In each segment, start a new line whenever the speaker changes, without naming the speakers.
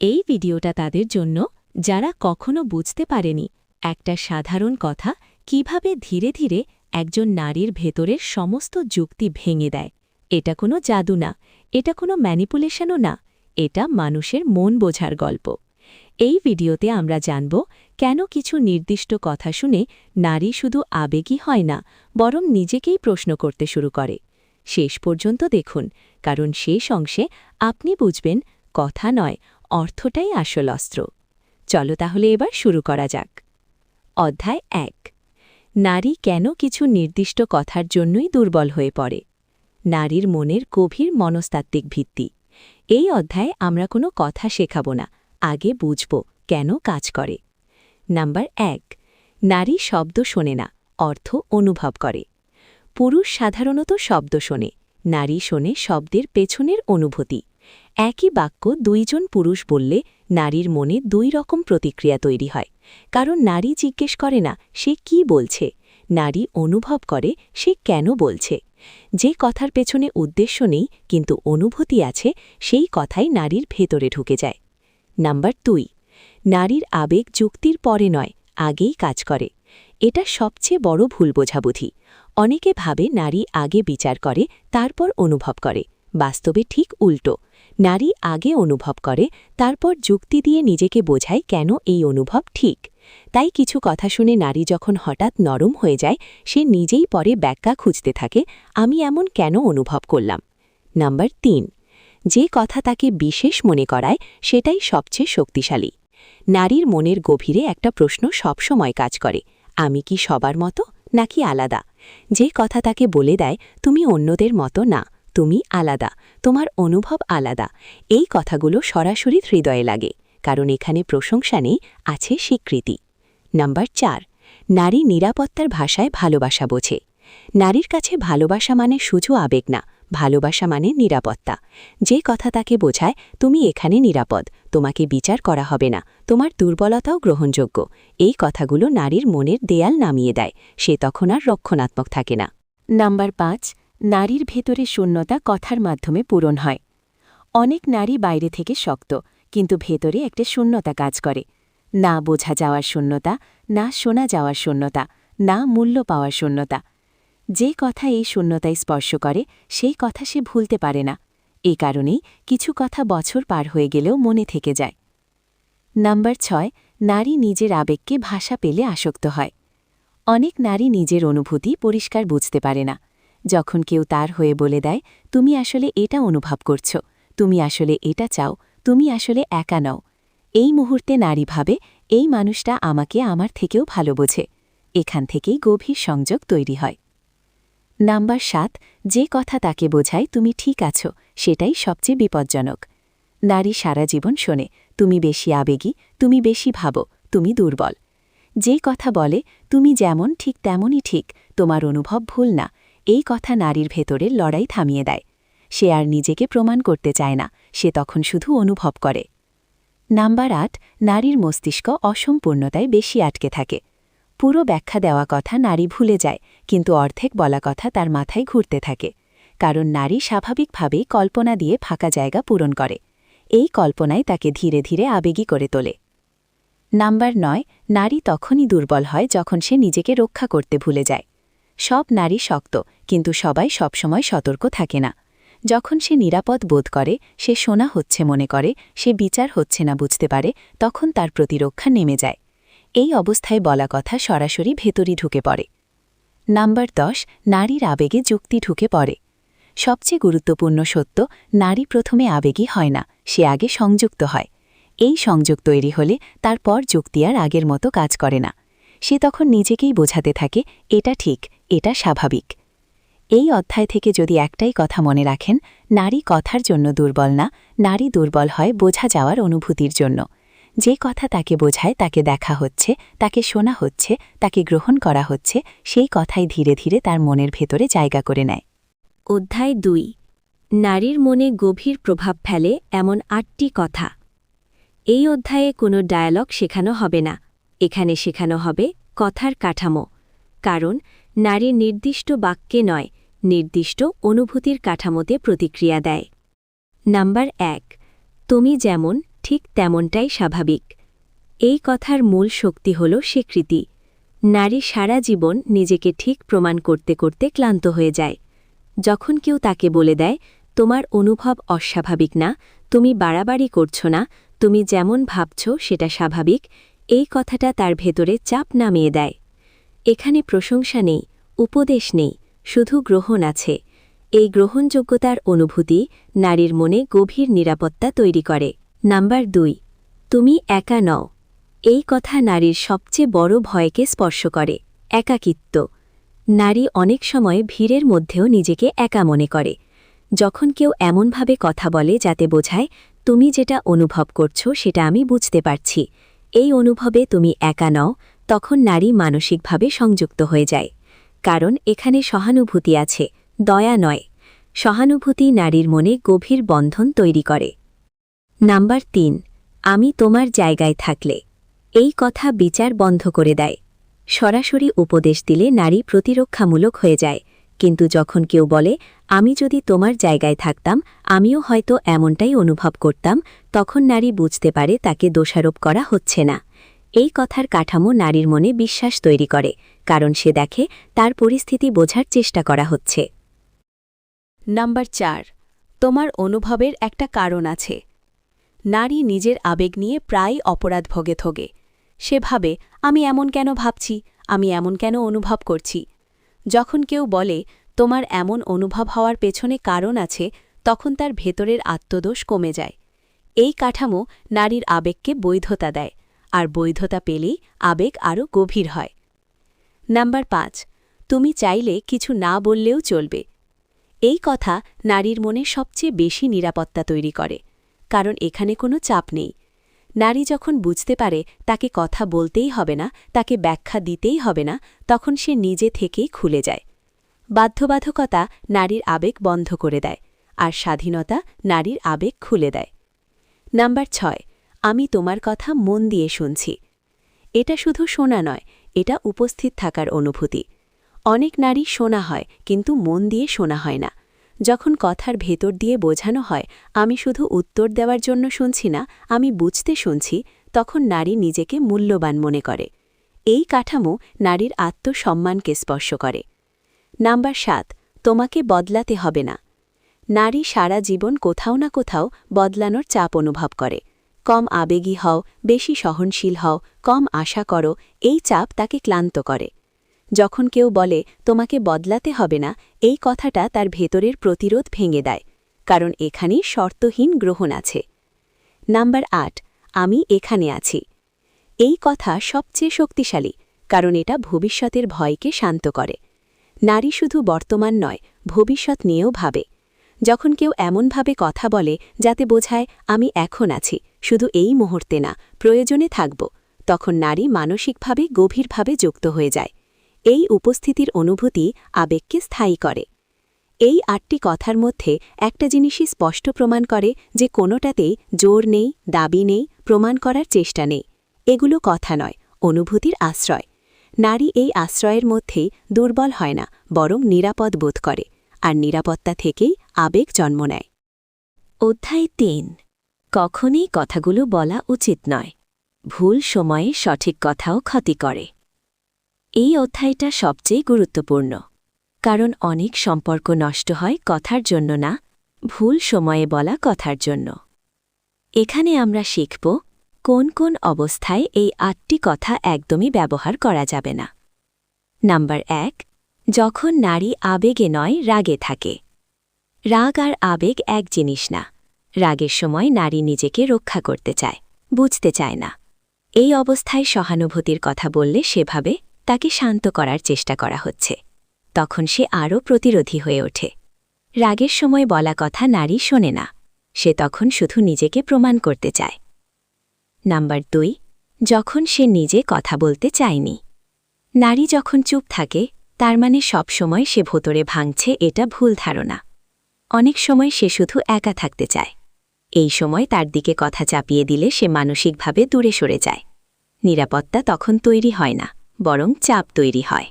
এই ভিডিওটা তাদের জন্য, যারা কখনো বুঝতে পারেনি, একটা সাধারণ কথা কীভাবে ধীরে ধীরে একজন নারীর ভেতরের সমস্ত যুক্তি ভেঙে দেয়। এটা কোনো জাদু না, এটা কোনো ম্যানিপুলেশনও না, এটা মানুষের মন বোঝার গল্প। এই ভিডিওতে আমরা জানব, কেন কিছু নির্দিষ্ট কথা শুনে নারী শুধু আবেগী হয় না, বরং নিজেকেই প্রশ্ন করতে শুরু করে। শেষ পর্যন্ত দেখুন, কারণ শেষ অংশে আপনি বুঝবেন, কথা নয় অর্থটাই আসল অস্ত্র। চলো তাহলে এবার শুরু করা যাক। অধ্যায় এক। নারী কেন কিছু নির্দিষ্ট কথার জন্যই দুর্বল হয়ে পড়ে? নারীর মনের গভীর মনস্তাত্ত্বিক ভিত্তি। এই অধ্যায়ে আমরা কোনো কথা শেখাব না, আগে বুঝব কেন কাজ করে। নাম্বার এক। নারী শব্দ শোনে না, অর্থ অনুভব করে। পুরুষ সাধারণত শব্দ শোনে, নারী শোনে শব্দের পেছনের অনুভূতি। একই বাক্য দুইজন পুরুষ বললে নারীর মনে দুই রকম প্রতিক্রিয়া তৈরি হয়। কারণ নারী জিজ্ঞেস করে না, সে কি বলছে? নারী অনুভব করে, সে কেন বলছে? যে কথার পেছনে উদ্দেশ্য নেই, কিন্তু অনুভূতি আছে, সেই কথাই নারীর ভেতরে ঢুকে যায়। নাম্বার দুই, নারীর আবেগ যুক্তির পরে নয়, আগেই কাজ করে। এটা সবচেয়ে বড় ভুল বোঝাবুঝি। অনেকে ভাবে নারী আগে বিচার করে, তারপর অনুভব করে। বাস্তবে ঠিক উল্টো। নারী আগে অনুভব করে, তারপর যুক্তি দিয়ে নিজেকে বোঝায় কেন এই অনুভব ঠিক। তাই কিছু কথা শুনে নারী যখন হঠাৎ নরম হয়ে যায়, সে নিজেই পরে ব্যাখ্যা খুঁজতে থাকে, আমি এমন কেন অনুভব করলাম? নাম্বার তিন, যে কথা তাকে বিশেষ মনে করায়, সেটাই সবচেয়ে শক্তিশালী। নারীর মনের গভীরে একটা প্রশ্ন সবসময় কাজ করে, আমি কি সবার মতো নাকি আলাদা? যে কথা তাকে বলে দেয়, তুমি অন্যদের মতো না। তুমি আলাদা, তোমার অনুভব আলাদা। এই কথাগুলো সরাসরি হৃদয়ে লাগে, কারণ এখানে প্রশংসা নেই, আছে স্বীকৃতি। নাম্বার চার, নারী নিরাপত্তার ভাষায় ভালোবাসা বোঝে। নারীর কাছে ভালোবাসা মানে শুধু আবেগ না, ভালোবাসা মানে নিরাপত্তা। যে কথা তাকে বোঝায়, তুমি এখানে নিরাপদ, তোমাকে বিচার করা হবে না, তোমার দুর্বলতাও গ্রহণযোগ্য। এই কথাগুলো নারীর মনের দেয়াল নামিয়ে দেয়, সে তখন আর রক্ষণাত্মক থাকে না। নাম্বার পাঁচ নারীর ভেতরে শূন্যতা কথার মাধ্যমে পূরণ হয়। অনেক নারী বাইরে থেকে শক্ত, কিন্তু ভেতরে একটা শূন্যতা কাজ করে। না বোঝা যাওয়ার শূন্যতা, না শোনা যাওয়ার শূন্যতা, না মূল্য পাওয়ার শূন্যতা। যে কথা এই শূন্যতায় স্পর্শ করে, সেই কথা সে ভুলতে পারে না। এ কারণেই কিছু কথা বছর পার হয়ে গেলেও মনে থেকে যায়। নাম্বার ছয়, নারী নিজের আবেগকে ভাষা পেলে আসক্ত হয়। অনেক নারী নিজের অনুভূতি পরিষ্কার বুঝতে পারে না। যখন কেউ তার হয়ে বলে দেয়, তুমি আসলে এটা অনুভব করছ, তুমি আসলে এটা চাও, তুমি আসলে একা নও। এই মুহূর্তে নারী ভাবে, এই মানুষটা আমাকে আমার থেকেও ভালো বোঝে। এখান থেকেই গভীর সংযোগ তৈরি হয়। নাম্বার সাত, যে কথা তাকে বোঝায়, তুমি ঠিক আছো, সেটাই সবচেয়ে বিপজ্জনক। নারী সারা জীবন শোনে, তুমি বেশি আবেগী, তুমি বেশি ভাবো, তুমি দুর্বল। যে কথা বলে, তুমি যেমন ঠিক তেমনই ঠিক, তোমার অনুভব ভুল না এই কথা নারীর ভেতরের লড়াই থামিয়ে দেয়। সে আর নিজেকে প্রমাণ করতে চায় না, সে তখন শুধু অনুভব করে। নাম্বার আট, নারীর মস্তিষ্ক অসম্পূর্ণতায় বেশি আটকে থাকে। পুরো ব্যাখ্যা দেওয়া কথা নারী ভুলে যায়, কিন্তু অর্ধেক বলা কথা তার মাথায় ঘুরতে থাকে। কারণ নারী স্বাভাবিকভাবেই কল্পনা দিয়ে ফাঁকা জায়গা পূরণ করে। এই কল্পনায় তাকে ধীরে ধীরে আবেগী করে তোলে। নাম্বার নয়, নারী তখনই দুর্বল হয় যখন সে নিজেকে রক্ষা করতে ভুলে যায়। সব নারী শক্ত কিন্তু সবাই সবসময় সতর্ক থাকে না। যখন সে নিরাপদ বোধ করে, সে শোনা হচ্ছে মনে করে, সে বিচার হচ্ছে না বুঝতে পারে, তখন তার প্রতিরক্ষা নেমে যায়। এই অবস্থায় বলা কথা সরাসরি ভেতরই ঢুকে পড়ে। নাম্বার দশ, নারীর আবেগে যুক্তি ঢুকে পড়ে। সবচেয়ে গুরুত্বপূর্ণ সত্য, নারী প্রথমে আবেগী হয় না, সে আগে সংযুক্ত হয়। এই সংযোগ তৈরি হলে তারপর যুক্তি আর আগের মতো কাজ করে না। সে তখন নিজেকেই বোঝাতে থাকে, এটা ঠিক, এটা স্বাভাবিক। এই অধ্যায় থেকে যদি একটাই কথা মনে রাখেন, নারী কথার জন্য দুর্বল না, নারী দুর্বল হয় বোঝা যাওয়ার অনুভূতির জন্য। যে কথা তাকে বোঝায়, তাকে দেখা হচ্ছে, তাকে শোনা হচ্ছে, তাকে গ্রহণ করা হচ্ছে, সেই কথাই ধীরে ধীরে তার মনের ভেতরে জায়গা করে নেয়। অধ্যায় দুই। নারীর মনে গভীর প্রভাব ফেলে এমন আটটি কথা। এই অধ্যায়ে কোনো ডায়ালগ শেখানো হবে না। এখানে শেখানো হবে কথার কাঠামো। কারণ, নারী নির্দিষ্ট বাক্যে নয় নির্দিষ্ট অনুভূতির কাঠামোতে প্রতিক্রিয়া দেয়। নাম্বার এক, তুমি যেমন, ঠিক তেমনটাই স্বাভাবিক। এই কথার মূল শক্তি হল স্বীকৃতি। নারী সারা জীবন নিজেকে ঠিক প্রমাণ করতে করতে ক্লান্ত হয়ে যায়। যখন কেউ তাকে বলে দেয়, তোমার অনুভব অস্বাভাবিক না, তুমি বাড়াবাড়ি করছ না, তুমি যেমন ভাবছ সেটা স্বাভাবিক, এই কথাটা তার ভেতরে চাপ নামিয়ে দেয়। এখানে প্রশংসা নেই, উপদেশ নেই শুধু গ্রহণ আছে। এই গ্রহণযোগ্যতার অনুভূতি নারীর মনে গভীর নিরাপত্তা তৈরি করে। নাম্বার দুই, তুমি একা নও। এই কথা নারীর সবচেয়ে বড় ভয়কে স্পর্শ করে। একাকিত্ব। নারী অনেক সময় ভিড়ের মধ্যেও নিজেকে একা মনে করে। যখন কেউ এমনভাবে কথা বলে যাতে বোঝায়, তুমি যেটা অনুভব করছ সেটা আমি বুঝতে পারছি। এই অনুভবে তুমি একা নও, তখন নারী মানসিকভাবে সংযুক্ত হয়ে যায়। কারণ এখানে সহানুভূতি আছে, দয়া নয়। সহানুভূতি নারীর মনে গভীর বন্ধন তৈরি করে। নাম্বার তিন, আমি তোমার জায়গায় থাকলে। এই কথা বিচার বন্ধ করে দেয়। সরাসরি উপদেশ দিলে নারী প্রতিরক্ষামূলক হয়ে যায়, কিন্তু যখন কেউ বলে, আমি যদি তোমার জায়গায় থাকতাম, আমিও হয়তো এমনটাই অনুভব করতাম তখন নারী বুঝতে পারে তাকে দোষারোপ করা হচ্ছে না। এই কথার কাঠামো নারীর মনে বিশ্বাস তৈরি করে। কারণ সে দেখে, তার পরিস্থিতি বোঝার চেষ্টা করা হচ্ছে। নাম্বার চার, তোমার অনুভবের একটা কারণ আছে। নারী নিজের আবেগ নিয়ে প্রায় অপরাধ ভোগে থোগে। সে ভাবে, আমি এমন কেন ভাবছি, আমি এমন কেন অনুভব করছি। যখন কেউ বলে, তোমার এমন অনুভব হওয়ার পেছনে কারণ আছে, তখন তার ভেতরের আত্মদোষ কমে যায়। এই কাঠামো নারীর আবেগকে বৈধতা দেয়, আর বৈধতা পেলেই আবেগ আরও গভীর হয়। নাম্বার পাঁচ, তুমি চাইলে কিছু না বললেও চলবে। এই কথা নারীর মনে সবচেয়ে বেশি নিরাপত্তা তৈরি করে, কারণ এখানে কোনো চাপ নেই। নারী যখন বুঝতে পারে তাকে কথা বলতেই হবে না, তাকে ব্যাখ্যা দিতেই হবে না, তখন সে নিজে থেকেই খুলে যায়। বাধ্যবাধকতা নারীর আবেগ বন্ধ করে দেয়, আর স্বাধীনতা নারীর আবেগ খুলে দেয়। নাম্বার ছয়, আমি তোমার কথা মন দিয়ে শুনছি। এটা শুধু শোনা নয় এটা উপস্থিত থাকার অনুভূতি। অনেক নারী শোনা হয়, কিন্তু মন দিয়ে শোনা হয় না। যখন কথার ভেতর দিয়ে বোঝানো হয়, আমি শুধু উত্তর দেওয়ার জন্য শুনছি না, আমি বুঝতে শুনছি, তখন নারী নিজেকে মূল্যবান মনে করে। এই কাঠামো নারীর আত্মসম্মানকে স্পর্শ করে। নাম্বার সাত, তোমাকে বদলাতে হবে না। নারী সারা জীবন কোথাও না কোথাও বদলানোর চাপ অনুভব করে। কম আবেগী হও, বেশি সহনশীল হও, কম আশা করো, এই চাপ তাকে ক্লান্ত করে। যখন কেউ বলে, তোমাকে বদলাতে হবে না এই কথাটা তার ভেতরের প্রতিরোধ ভেঙে দেয়, কারণ এখানে শর্তহীন গ্রহণ আছে। নাম্বার আট, আমি এখানে আছি। এই কথা সবচেয়ে শক্তিশালী, কারণ এটা ভবিষ্যতের ভয়কে শান্ত করে। নারী শুধু বর্তমান নয়, ভবিষ্যৎ নিয়েও ভাবে। যখন কেউ এমনভাবে কথা বলে যাতে বোঝায়, আমি এখন আছি, শুধু এই মুহূর্তে না, প্রয়োজনে থাকব, তখন নারী মানসিকভাবে গভীরভাবে যুক্ত হয়ে যায়। এই উপস্থিতির অনুভূতি আবেগকে স্থায়ী করে। এই আটটি কথার মধ্যে একটা জিনিসই স্পষ্ট প্রমাণ করে যে কোনোটাতেই জোর নেই, দাবি নেই, প্রমাণ করার চেষ্টা নেই। এগুলো কথা নয়, অনুভূতির আশ্রয়। নারী এই আশ্রয়ের মধ্যেই দুর্বল হয় না, বরং নিরাপদ বোধ করে। আর নিরাপত্তা থেকেই আবেগ জন্ম নেয়। অধ্যায় তিন। কখনই কথাগুলো বলা উচিত নয়। ভুল সময়ে সঠিক কথাও ক্ষতি করে। এই অধ্যায়টা সবচেয়ে গুরুত্বপূর্ণ। কারণ অনেক সম্পর্ক নষ্ট হয় কথার জন্য না, ভুল সময়ে বলা কথার জন্য। এখানে আমরা শিখব কোন কোন অবস্থায় এই আটটি কথা একদমই ব্যবহার করা যাবে না। নাম্বার এক যখন নারী আবেগে নয়, রাগে থাকে। রাগ আর আবেগ এক জিনিস না। রাগের সময় নারী নিজেকে রক্ষা করতে চায়, বুঝতে চায় না। এই অবস্থায় সহানুভূতির কথা বললে সেভাবে তাকে শান্ত করার চেষ্টা করা হচ্ছে। তখন সে আরও প্রতিরোধী হয়ে ওঠে। রাগের সময় বলা কথা নারী শোনে না। সে তখন শুধু নিজেকে প্রমাণ করতে চায়। নাম্বার দুই, যখন সে নিজে কথা বলতে চায়নি। নারী যখন চুপ থাকে তার মানে সব সময় সে ভোতরে ভাঙছে এটা ভুল ধারণা। অনেক সময় সে শুধু একা থাকতে চায়। এই সময় তার দিকে কথা চাপিয়ে দিলে সে মানসিকভাবে দূরে সরে যায়। নিরাপত্তা তখন তৈরি হয় না, বরং চাপ তৈরি হয়।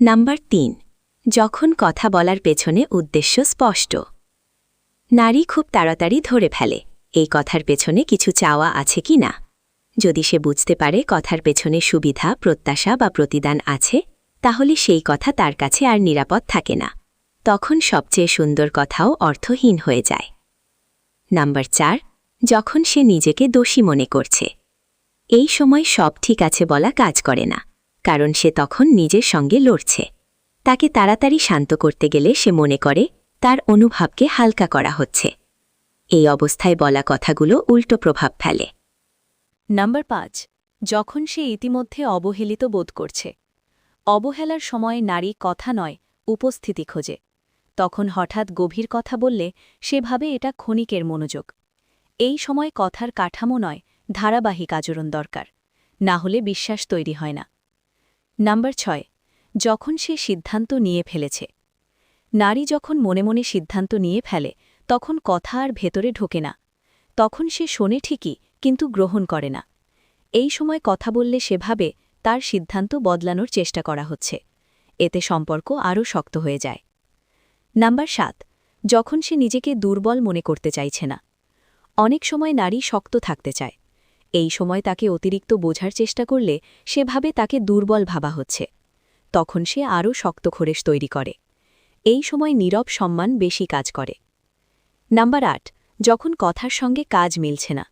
নাম্বার তিন, যখন কথা বলার পেছনে উদ্দেশ্য স্পষ্ট। নারী খুব তাড়াতাড়ি ধরে ফেলে, এই কথার পেছনে কিছু চাওয়া আছে কি না? যদি সে বুঝতে পারে কথার পেছনে সুবিধা, প্রত্যাশা বা প্রতিদান আছে তাহলে সেই কথা তার কাছে আর নিরাপদ থাকে না। তখন সবচেয়ে সুন্দর কথাও অর্থহীন হয়ে যায়। নাম্বার চার, যখন সে নিজেকে দোষী মনে করছে। এই সময় সব ঠিক আছে বলা কাজ করে না, কারণ সে তখন নিজের সঙ্গে লড়ছে। তাকে তাড়াতাড়ি শান্ত করতে গেলে সে মনে করে, তার অনুভবকে হালকা করা হচ্ছে। এই অবস্থায় বলা কথাগুলো উল্টো প্রভাব ফেলে।
নাম্বার পাঁচ, যখন সে ইতিমধ্যে অবহেলিত বোধ করছে অবহেলার সময় নারী কথা নয়, উপস্থিতি খোঁজে। তখন হঠাৎ গভীর কথা বললে সেভাবে এটা ক্ষণিকের মনোযোগ। এই সময় কথার কাঠামো নয়, ধারাবাহিক আচরণ দরকার। না হলে বিশ্বাস তৈরি হয় না। নাম্বার ছয়, যখন সে সিদ্ধান্ত নিয়ে ফেলেছে। নারী যখন মনে মনে সিদ্ধান্ত নিয়ে ফেলে, তখন কথা আর ভেতরে ঢোকে না। তখন সে শোনে ঠিকই, কিন্তু গ্রহণ করে না। এই সময় কথা বললে সেভাবে তার সিদ্ধান্ত বদলানোর চেষ্টা করা হচ্ছে। এতে সম্পর্ক আরও শক্ত হয়ে যায়। নাম্বার সাত, যখন সে নিজেকে দুর্বল মনে করতে চাইছে না। অনেক সময় নারী শক্ত থাকতে চায়। এই সময় তাকে অতিরিক্ত বোঝার চেষ্টা করলে সেভাবে তাকে দুর্বল ভাবা হচ্ছে। তখন সে আরও শক্ত খোরেশ তৈরি করে। এই সময় নীরব সম্মান বেশি কাজ করে। নাম্বার আট, যখন কথার সঙ্গে কাজ মিলছে না।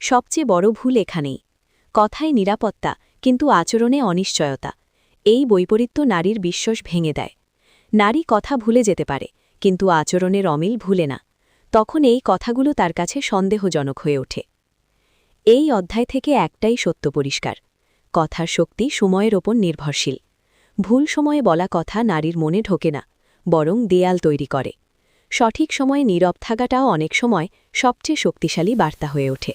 সবচেয়ে বড় ভুল এখানেই। কথায় নিরাপত্তা কিন্তু আচরণে অনিশ্চয়তা। এই বৈপরীত্য নারীর বিশ্বাস ভেঙে দেয়। নারী কথা ভুলে যেতে পারে, কিন্তু আচরণের অমিল ভুলে না। তখন এই কথাগুলো তার কাছে সন্দেহজনক হয়ে ওঠে। এই অধ্যায় থেকে একটাই সত্য পরিষ্কার। কথার শক্তি সময়ের ওপর নির্ভরশীল। ভুল সময়ে বলা কথা নারীর মনে ঢোকে না, বরং দেয়াল তৈরি করে। সঠিক সময়ে নীরব থাকাটাও অনেক সময় সবচেয়ে শক্তিশালী বার্তা হয়ে ওঠে।